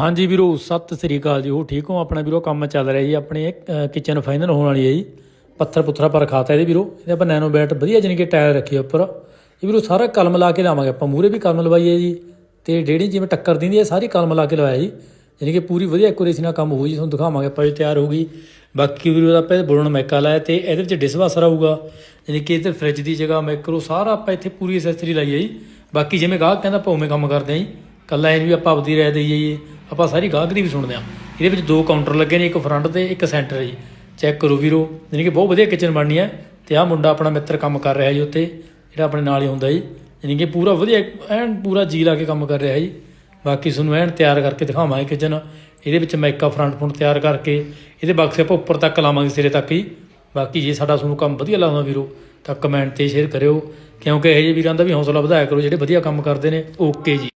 ਹਾਂਜੀ ਵੀਰੋ, ਸਤਿ ਸ੍ਰੀ ਅਕਾਲ ਜੀ। ਹੋ ਠੀਕ ਹੋ? ਆਪਣਾ ਵੀਰੋ, ਕੰਮ ਚੱਲ ਰਿਹਾ ਜੀ। ਆਪਣੇ ਕਿਚਨ ਫਾਈਨਲ ਹੋਣ ਵਾਲੀ ਹੈ ਜੀ। ਪੱਥਰ ਪੁੱਥਰਾ ਪਰ ਖਾਤਾ ਇਹਦੇ ਵੀਰੋ। ਇਹਦੇ ਆਪਾਂ ਨੈਨੋ ਬੈਟ ਵਧੀਆ ਜਾਣੀ ਕਿ ਟਾਇਰ ਰੱਖੇ ਉੱਪਰ। ਇਹ ਵੀਰੋ, ਸਾਰਾ ਕਲਮ ਲਾ ਕੇ ਲਾਵਾਂਗੇ ਆਪਾਂ। ਮੂਰੇ ਵੀ ਕਲਮ ਲਵਾਈਏ ਜੀ। ਤੇ ਡੇੜੀ ਜਿਵੇਂ ਟੱਕਰ ਦਿੰਦੀ ਹੈ, ਸਾਰੀ ਕਲਮ ਲਾ ਕੇ ਲਵਾਇਆ ਜੀ। ਜਾਣੀ ਕਿ ਪੂਰੀ ਵਧੀਆ ਐਕੂਰੇਸੀ ਨਾਲ ਕੰਮ ਹੋਊ ਜੀ ਤੁਹਾਨੂੰ ਦਿਖਾਵਾਂਗੇ ਆਪਾਂ ਜੀ ਤਿਆਰ ਹੋਊਗੀ ਬਾਕੀ ਵੀਰੋ ਦਾ ਆਪਾਂ ਇਹ ਬੁਲਣ ਮੈਕਾ ਲਾਇਆ ਤੇ ਇਹਦੇ ਵਿੱਚ ਡਿਸਵਾਸਰ ਆਊਗਾ ਜਾਣੀ ਕਿ ਇਹਦੇ ਫ੍ਰਿਜ ਦੀ ਜਗ੍ਹਾ ਮੈਕਰੋ ਸਾਰਾ ਆਪਾਂ ਇੱਥੇ ਪੂਰੀ ਐਕਸੈਸਰੀ ਲਾਈ ਹੈ ਜੀ। ਬਾਕੀ ਜਿਵੇਂ ਗਾਹਕ ਕਹਿੰਦਾ ਆਪਾਂ ਉਵੇਂ ਕੰਮ ਕਰਦੇ ਹਾਂ ਜੀ। ਕੱਲਾ ਇਹ ਵੀ ਆਪਾਂ ਆਪਦੀ ਰਹਿ ਦੇਈਏ ਜੀ। ਆਪਾਂ ਸਾਰੀ ਗਾਹਕ ਦੀ ਵੀ ਸੁਣਦੇ ਹਾਂ। ਇਹਦੇ ਵਿੱਚ ਦੋ ਕਾਊਂਟਰ ਲੱਗੇ ਨੇ, ਇੱਕ ਫਰੰਟ ਤੇ, ਇੱਕ ਸੈਂਟਰ ਹੈ ਜੀ। ਚੈੱਕ ਕਰੋ ਵੀਰੋ, ਯਾਨੀ ਕਿ ਬਹੁਤ ਵਧੀਆ ਕਿਚਨ ਬਣਨੀ ਹੈ ਤੇ ਆਹ ਮੁੰਡਾ ਆਪਣਾ ਮਿੱਤਰ ਕੰਮ ਕਰ ਰਿਹਾ ਜੀ ਉੱਤੇ ਜਿਹੜਾ ਆਪਣੇ ਨਾਲ ਹੀ ਹੁੰਦਾ ਜੀ। ਜਾਣੀ ਕਿ ਪੂਰਾ ਵਧੀਆ, ਐਨ ਪੂਰਾ ਜੀ ਲਾ ਕੇ ਕੰਮ ਕਰ ਰਿਹਾ ਜੀ। ਬਾਕੀ ਤੁਹਾਨੂੰ ਐਨ ਤਿਆਰ ਕਰਕੇ ਦਿਖਾਵਾਂਗੇ ਕਿਚਨ ਇਹਦੇ ਵਿੱਚ ਮੈਕਾ ਫਰੰਟ ਫਰੰਟ ਤਿਆਰ ਕਰਕੇ, ਇਹਦੇ ਬਕਸੇ ਆਪਾਂ ਉੱਪਰ ਤੱਕ ਲਾਵਾਂਗੇ ਸਿਰੇ ਤੱਕ ਹੀ। ਬਾਕੀ ਜੇ ਸਾਡਾ ਤੁਹਾਨੂੰ ਕੰਮ ਵਧੀਆ ਲੱਗਦਾ ਵੀਰੋ, ਤਾਂ ਕਮੈਂਟ ਤੇ ਸ਼ੇਅਰ ਕਰਿਓ। ਕਿਉਂਕਿ ਇਹ ਜਿਹੇ ਵੀਰਾਂ ਦਾ ਵੀ ਹੌਸਲਾ ਵਧਾਇਆ ਕਰੋ, ਜਿਹੜੇ ਵਧੀਆ ਕੰਮ ਕਰਦੇ ਨੇ। ਓਕੇ ਜੀ।